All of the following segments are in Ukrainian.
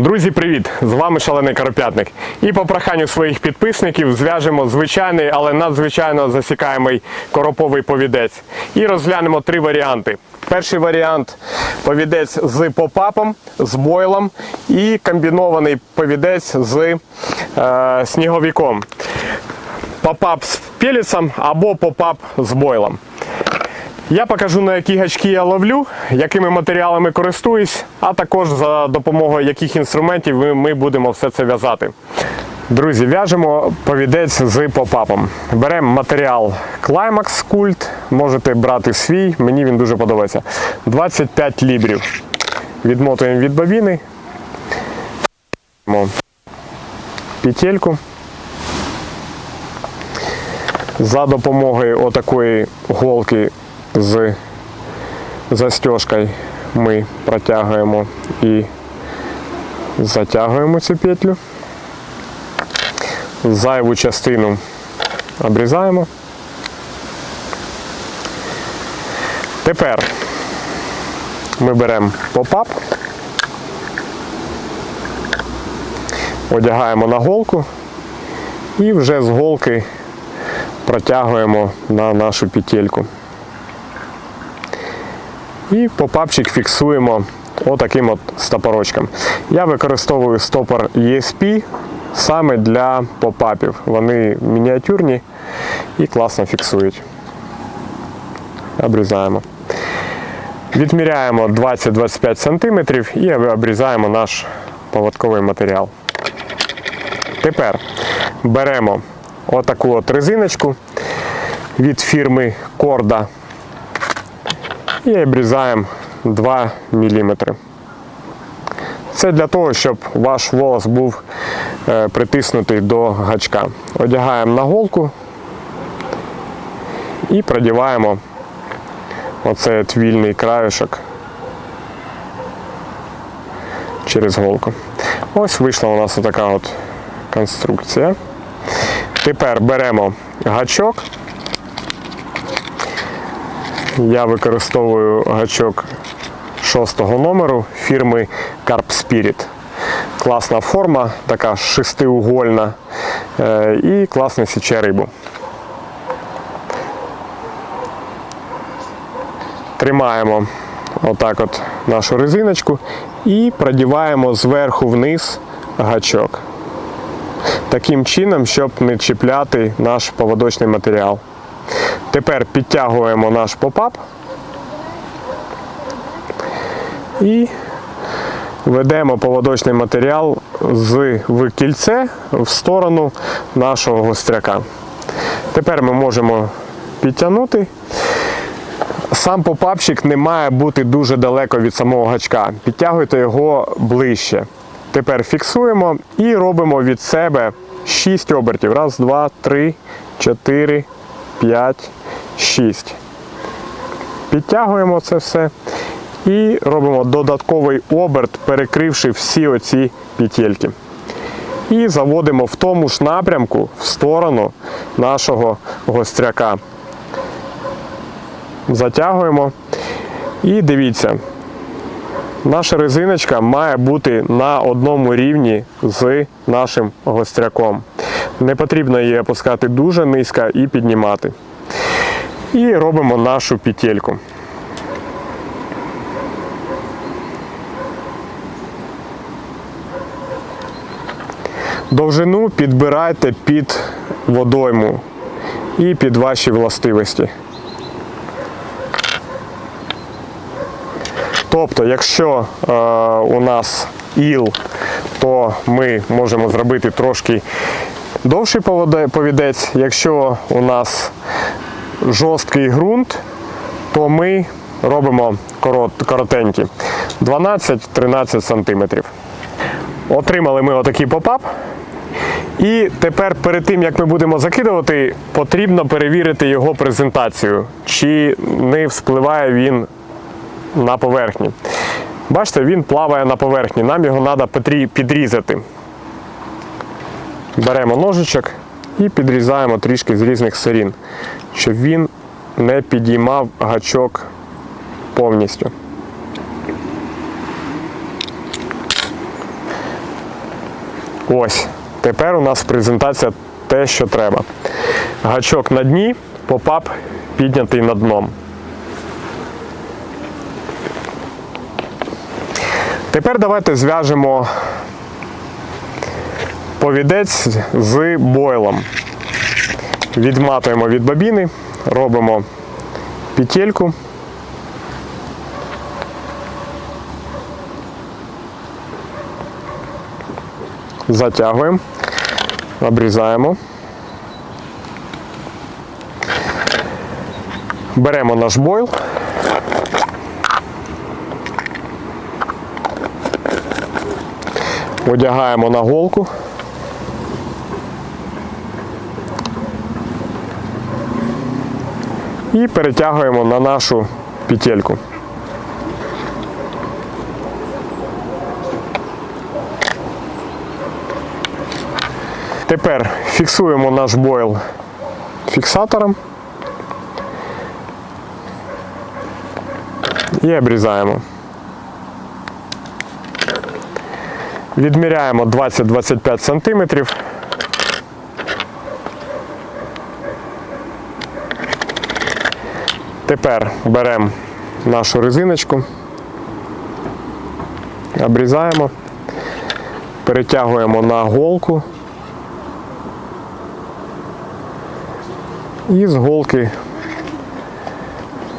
Друзі, привіт! З вами шалений карапятник. І по проханню своїх підписників зв'яжемо звичайний, але надзвичайно засікаємий короповий повідець. І розглянемо три варіанти. Перший варіант повідець з попапом, з бойлом і комбінований повідець з е, сніговиком. Попап з пеліцем або попап з бойлом. Я покажу на які гачки я ловлю, якими матеріалами користуюсь, а також за допомогою яких інструментів ми- будемо все це в'язати. Друзі, в'яжемо повідець з попапом. Беремо матеріал Climax Cult, можете брати свій, мені він дуже подобається. 25 лібрів. Відмотуємо від бобіни. Петельку. За допомогою отакої голки з застежкою ми протягуємо і затягуємо цю петлю. Зайву частину обрізаємо. Тепер ми беремо попап, одягаємо на голку і вже з голки протягуємо на нашу петельку. І попапчик фіксуємо отаким от стопорочком. Я використовую стопор ESP саме для попапів. Вони мініатюрні і класно фіксують. Обрізаємо. Відміряємо 20-25 см і обрізаємо наш поводковий матеріал. Тепер беремо отаку от резиночку від фірми Корда і обрізаємо 2 мм. Це для того, щоб ваш волос був е, притиснутий до гачка. Одягаємо на голку і продіваємо оцей вільний краюшок через голку. Ось вийшла у нас така от конструкція. Тепер беремо гачок. Я використовую гачок шостого номеру фірми Carp Spirit. Класна форма, така шестиугольна е, і класно січе рибу. Тримаємо отак от нашу резиночку і продіваємо зверху вниз гачок. Таким чином, щоб не чіпляти наш поводочний матеріал. Тепер підтягуємо наш попап і ведемо поводочний матеріал з в кільце в сторону нашого гостряка. Тепер ми можемо підтягнути. Сам попапчик не має бути дуже далеко від самого гачка. Підтягуйте його ближче. Тепер фіксуємо і робимо від себе 6 обертів. Раз, два, три, чотири, п'ять, шість. Підтягуємо це все і робимо додатковий оберт, перекривши всі оці петельки. І заводимо в тому ж напрямку в сторону нашого гостряка. Затягуємо. І дивіться, наша резиночка має бути на одному рівні з нашим гостряком. Не потрібно її опускати дуже низько і піднімати. І робимо нашу петельку. Довжину підбирайте під водойму і під ваші властивості. Тобто, якщо е, у нас іл, то ми можемо зробити трошки довший повідець. Якщо у нас жорсткий ґрунт, то ми робимо корот, коротенький 12-13 см. Отримали ми отакий попап. І тепер перед тим, як ми будемо закидувати, потрібно перевірити його презентацію, чи не вспливає він на поверхні. Бачите, він плаває на поверхні, нам його треба підрізати. Беремо ножичок і підрізаємо трішки з різних сторін, щоб він не підіймав гачок повністю. Ось. Тепер у нас презентація те, що треба. Гачок на дні, попап піднятий над дном. Тепер давайте зв'яжемо повідець з бойлом. Відматуємо від бобіни, робимо петельку. Затягуємо, обрізаємо. Беремо наш бойл. Одягаємо на голку. І перетягуємо на нашу петельку. Тепер фіксуємо наш бойл фіксатором і обрізаємо. Відміряємо 20-25 см. Тепер беремо нашу резиночку, обрізаємо, перетягуємо на голку і з голки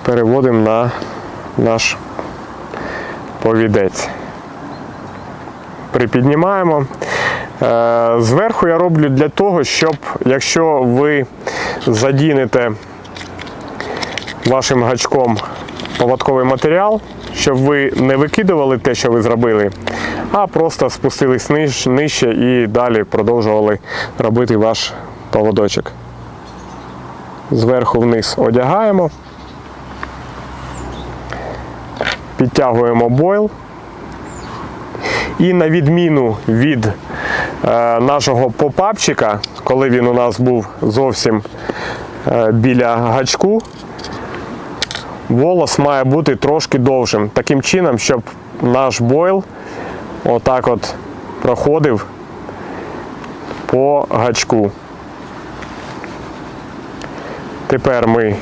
переводимо на наш повідець. Припіднімаємо. Е, Зверху я роблю для того, щоб якщо ви задінете вашим гачком поводковий матеріал, щоб ви не викидували те, що ви зробили, а просто спустились ниж- нижче і далі продовжували робити ваш поводочок. Зверху вниз одягаємо, підтягуємо бойл. І на відміну від е, нашого попапчика, коли він у нас був зовсім е, біля гачку, волос має бути трошки довшим. Таким чином, щоб наш бойл отак от проходив по гачку. Тепер ми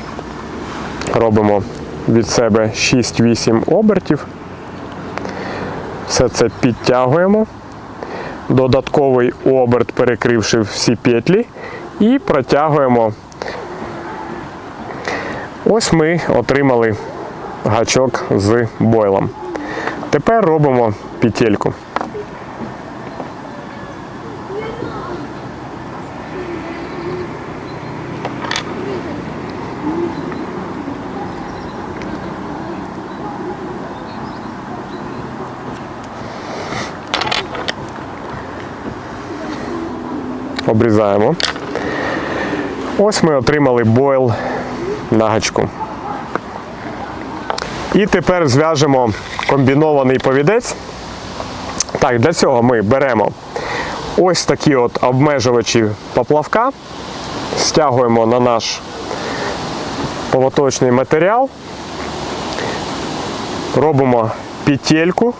робимо від себе 6-8 обертів. Все це підтягуємо. Додатковий оберт, перекривши всі петлі, і протягуємо. Ось ми отримали гачок з бойлом. Тепер робимо петельку. Обрізаємо. Ось ми отримали бойл на. І тепер зв'яжемо комбінований повідець. Так, для цього ми беремо ось такі от обмежувачі поплавка, стягуємо на наш повоточний матеріал, робимо петельку.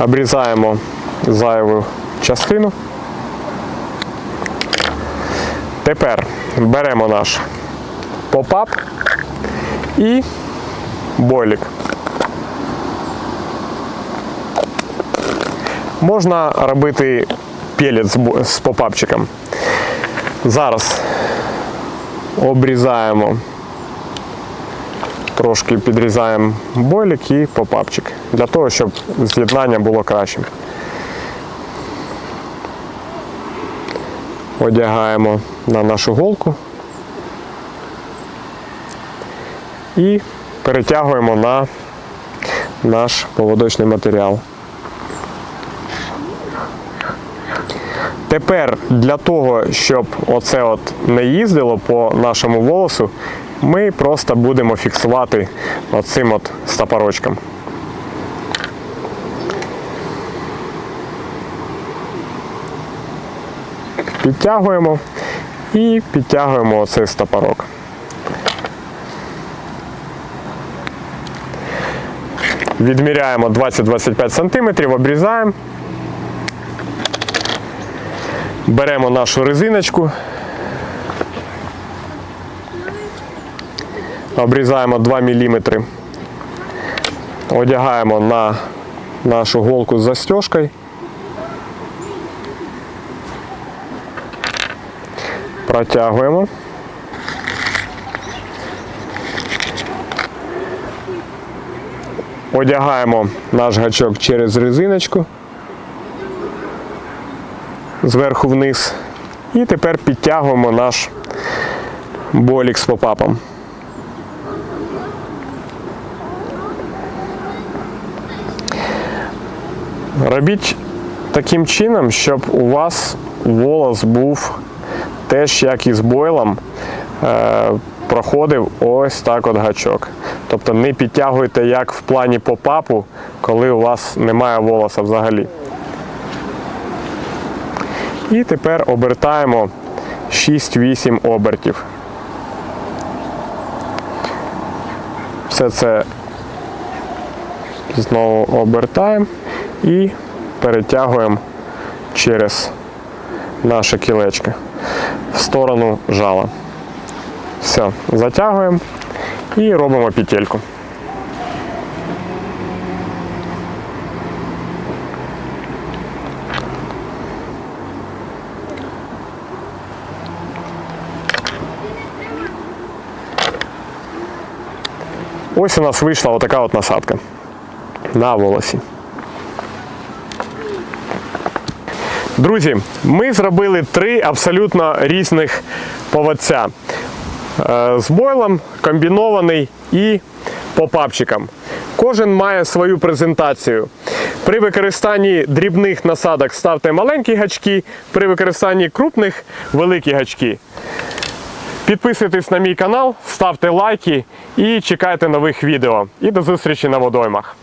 Обрізаємо зайву частину. Тепер беремо наш попап і бойлік. Можна робити пелець з попапчиком. Зараз обрізаємо, трошки підрізаємо бойлік і попапчик, для того, щоб з'єднання було кращим. Одягаємо на нашу голку і перетягуємо на наш поводочний матеріал. Тепер для того, щоб оце от не їздило по нашому волосу, ми просто будемо фіксувати оцим от стопорочком. Підтягуємо І підтягуємо оцей стопорок. Відміряємо 20-25 см, обрізаємо. Беремо нашу резиночку. Обрізаємо 2 мм. Одягаємо на нашу голку з застежкою. Протягуємо. Одягаємо наш гачок через резиночку зверху вниз. І тепер підтягуємо наш болік з попапом. Робіть таким чином, щоб у вас волос був теж як і з бойлом, е, проходив ось так от гачок. Тобто не підтягуйте як в плані попапу, коли у вас немає волоса взагалі. І тепер обертаємо 6-8 обертів. Все це знову обертаємо і перетягуємо через наше кілечко в сторону жала. Все, затягуємо і робимо петельку. Ось у нас вийшла отака от насадка на волосі. Друзі, ми зробили три абсолютно різних поводця. Е, З бойлом, комбінований і попапчиком. Кожен має свою презентацію. При використанні дрібних насадок ставте маленькі гачки, при використанні крупних великі гачки. Підписуйтесь на мій канал, ставте лайки і чекайте нових відео. І до зустрічі на водоймах.